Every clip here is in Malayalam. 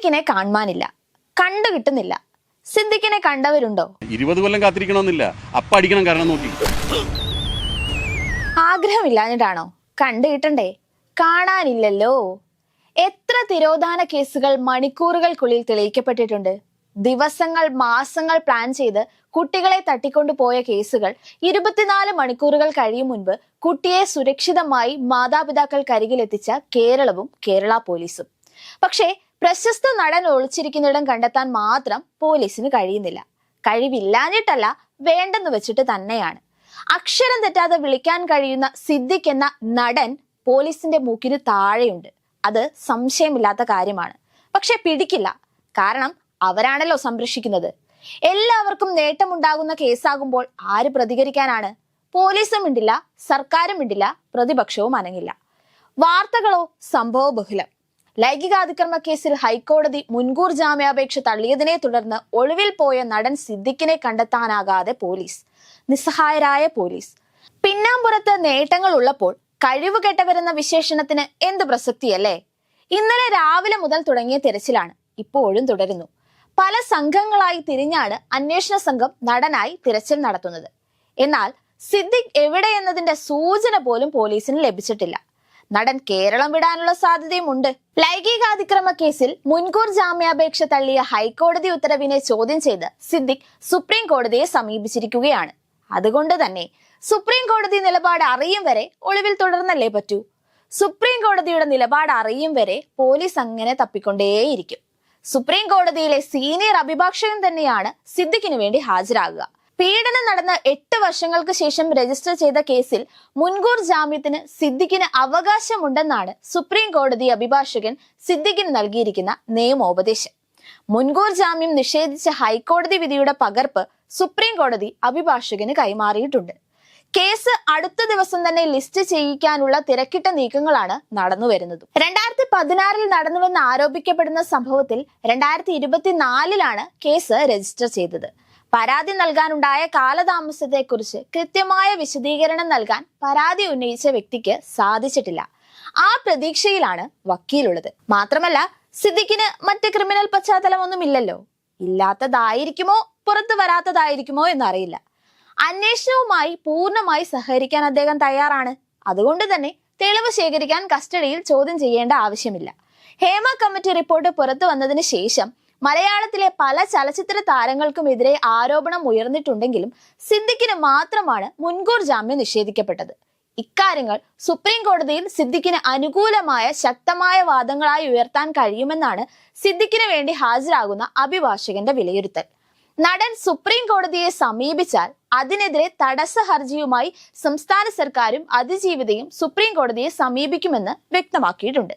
സിദ്ദിഖിനെ കാണുവാനില്ല. കണ്ടു കിട്ടുന്നില്ല. സിദ്ദിഖിനെ കണ്ടവരുണ്ടോ? ഇരുപത് കൊല്ലം കാത്തിരിക്കണമെന്നില്ല. അപ്പ അടിക്കണം കാരണം നോക്കി. ആഗ്രഹമില്ലാഞ്ഞിട്ടാണോ? കണ്ടു കിട്ടണ്ടേ. കാണാനില്ലല്ലോ. എത്ര തിരോധാന കേസുകൾ മണിക്കൂറുകൾക്കുള്ളിൽ തെളിയിക്കപ്പെട്ടിട്ടുണ്ട്. ദിവസങ്ങൾ മാസങ്ങൾ പ്ലാൻ ചെയ്ത് കുട്ടികളെ തട്ടിക്കൊണ്ടു പോയ കേസുകൾ ഇരുപത്തിനാല് മണിക്കൂറുകൾ കഴിയും മുൻപ് കുട്ടിയെ സുരക്ഷിതമായി മാതാപിതാക്കൾക്കരികിലെത്തിച്ച കേരളവും കേരള പോലീസും. പക്ഷേ പ്രശസ്ത നടൻ ഒളിച്ചിരിക്കുന്നിടം കണ്ടെത്താൻ മാത്രം പോലീസിന് കഴിയുന്നില്ല. കഴിവില്ലാഞ്ഞിട്ടല്ല വേണ്ടെന്ന് വെച്ചിട്ട് തന്നെയാണ്. അക്ഷരം തെറ്റാതെ വിളിക്കാൻ കഴിയുന്ന സിദ്ദിഖ് എന്ന നടൻ പോലീസിന്റെ മൂക്കിന് താഴെയുണ്ട്. അത് സംശയമില്ലാത്ത കാര്യമാണ്. പക്ഷെ പിടിക്കില്ല. കാരണം അവരാണല്ലോ സംരക്ഷിക്കുന്നത്. എല്ലാവർക്കും നേട്ടമുണ്ടാകുന്ന കേസാകുമ്പോൾ ആര് പ്രതികരിക്കാനാണ്? പോലീസും മിണ്ടില്ല സർക്കാരും മിണ്ടില്ല പ്രതിപക്ഷവും അനങ്ങില്ല. വാർത്തകളോ സംഭവബഹുലം. ലൈംഗികാതിക്രമ കേസിൽ ഹൈക്കോടതി മുൻകൂർ ജാമ്യാപേക്ഷ തള്ളിയതിനെ തുടർന്ന് ഒളിവിൽ പോയ നടൻ സിദ്ദിഖിനെ കണ്ടെത്താനാകാതെ പോലീസ് നിസ്സഹായരായ പോലീസ്. പിന്നാമ്പുറത്ത് നേട്ടങ്ങൾ ഉള്ളപ്പോൾ കഴിവുകെട്ടവരെന്ന വിശേഷണത്തിന് എന്ത് പ്രസക്തിയല്ലേ? ഇന്നലെ രാവിലെ മുതൽ തുടങ്ങിയ തിരച്ചിലാണ് ഇപ്പോഴും തുടരുന്നു. പല സംഘങ്ങളായി തിരിഞ്ഞാണ് അന്വേഷണ സംഘം നടനായി തിരച്ചിൽ നടത്തുന്നത്. എന്നാൽ സിദ്ദിഖ് എവിടെയെന്നതിന്റെ സൂചന പോലും പോലീസിന് ലഭിച്ചിട്ടില്ല. നടൻ കേരളം വിടാനുള്ള സാധ്യതയുമുണ്ട്. ലൈംഗികാതിക്രമ കേസിൽ മുൻകൂർ ജാമ്യാപേക്ഷ തള്ളിയ ഹൈക്കോടതി ഉത്തരവിനെ ചോദ്യം ചെയ്ത് സിദ്ദിഖ് സുപ്രീം കോടതിയെ സമീപിച്ചിരിക്കുകയാണ്. അതുകൊണ്ട് തന്നെ സുപ്രീം കോടതി നിലപാട് അറിയും വരെ ഒളിവിൽ തുടർന്നല്ലേ പറ്റൂ. സുപ്രീം കോടതിയുടെ നിലപാട് അറിയും വരെ പോലീസ് അങ്ങനെ തപ്പിക്കൊണ്ടേയിരിക്കും. സുപ്രീം കോടതിയിലെ സീനിയർ അഭിഭാഷകൻ തന്നെയാണ് സിദ്ദിഖിന് വേണ്ടി ഹാജരാകുക. പീഡനം നടന്ന എട്ട് വർഷങ്ങൾക്ക് ശേഷം രജിസ്റ്റർ ചെയ്ത കേസിൽ മുൻകൂർ ജാമ്യത്തിന് സിദ്ദിഖിന് അവകാശമുണ്ടെന്നാണ് സുപ്രീം കോടതി അഭിഭാഷകൻ സിദ്ദിഖിന് നൽകിയിരിക്കുന്ന നിയമോപദേശം. മുൻകൂർ ജാമ്യം നിഷേധിച്ച ഹൈക്കോടതി വിധിയുടെ പകർപ്പ് സുപ്രീം കോടതി അഭിഭാഷകന് കൈമാറിയിട്ടുണ്ട്. കേസ് അടുത്ത ദിവസം തന്നെ ലിസ്റ്റ് ചെയ്യിക്കാനുള്ള തിരക്കിട്ട നീക്കങ്ങളാണ് നടന്നു വരുന്നത് രണ്ടായിരത്തി പതിനാറിൽ നടന്നുവെന്ന് ആരോപിക്കപ്പെടുന്ന സംഭവത്തിൽ രണ്ടായിരത്തി ഇരുപത്തിനാലിലാണ് കേസ് രജിസ്റ്റർ ചെയ്തത്. പരാതി നൽകാനുണ്ടായ കാലതാമസത്തെക്കുറിച്ച് കൃത്യമായ വിശദീകരണം നൽകാൻ പരാതി ഉന്നയിച്ച വ്യക്തിക്ക് സാധിച്ചിട്ടില്ല. ആ പ്രതീക്ഷയിലാണ് വക്കീലുള്ളത്. മാത്രമല്ല സിദ്ദിഖിന് മറ്റ് ക്രിമിനൽ പശ്ചാത്തലമൊന്നും ഇല്ലല്ലോ ഇല്ലാത്തതായിരിക്കുമോ പുറത്തു വരാത്തതായിരിക്കുമോ എന്നറിയില്ല. അന്വേഷണവുമായി പൂർണമായി സഹകരിക്കാൻ അദ്ദേഹം തയ്യാറാണ്. അതുകൊണ്ട് തന്നെ തെളിവ് ശേഖരിക്കാൻ കസ്റ്റഡിയിൽ ചോദ്യം ചെയ്യേണ്ട ആവശ്യമില്ല. ഹേമ കമ്മിറ്റി റിപ്പോർട്ട് പുറത്തു വന്നതിന് ശേഷം മലയാളത്തിലെ പല ചലച്ചിത്ര താരങ്ങൾക്കും എതിരെ ആരോപണം ഉയർന്നിട്ടുണ്ടെങ്കിലും സിദ്ദിഖിന് മാത്രമാണ് മുൻകൂർ ജാമ്യം നിഷേധിക്കപ്പെട്ടത്. ഇക്കാര്യങ്ങൾ സുപ്രീം കോടതിയിൽ സിദ്ദിഖിന് അനുകൂലമായ ശക്തമായ വാദങ്ങളായി ഉയർത്താൻ കഴിയുമെന്നാണ് സിദ്ദിഖിന് വേണ്ടി ഹാജരാകുന്ന അഭിഭാഷകന്റെ വിലയിരുത്തൽ. നടൻ സുപ്രീം കോടതിയെ സമീപിച്ചാൽ അതിനെതിരെ തടസ്സ ഹർജിയുമായി സംസ്ഥാന സർക്കാരും അതിജീവിതയും സുപ്രീം കോടതിയെ സമീപിക്കുമെന്ന് വ്യക്തമാക്കിയിട്ടുണ്ട്.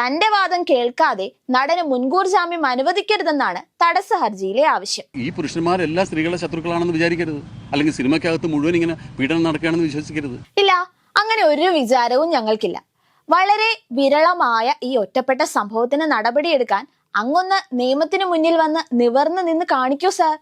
തന്റെ വാദം കേൾക്കാതെ നടന് മുൻകൂർ ജാമ്യം അനുവദിക്കരുതെന്നാണ് തടസ്സ ഹർജിയിലെ ആവശ്യം. ഈ പുരുഷന്മാരെല്ലാം സ്ത്രീകളുടെ ശത്രുക്കളാണെന്ന് വിചാരിക്കരുത്. അല്ലെങ്കിൽ സിനിമയ്ക്കകത്ത് മുഴുവൻ ഇങ്ങനെ പീഡനം നടക്കുകയാണെന്ന് വിശ്വസിക്കരുത്. ഇല്ല അങ്ങനെ ഒരു വിചാരവും ഞങ്ങൾക്കില്ല. വളരെ വിരളമായ ഈ ഒറ്റപ്പെട്ട സംഭവത്തിന് നടപടിയെടുക്കാൻ അങ്ങൊന്ന് നിയമത്തിന് മുന്നിൽ വന്ന് നിവർന്നു നിന്ന് കാണിക്കൂ സാർ.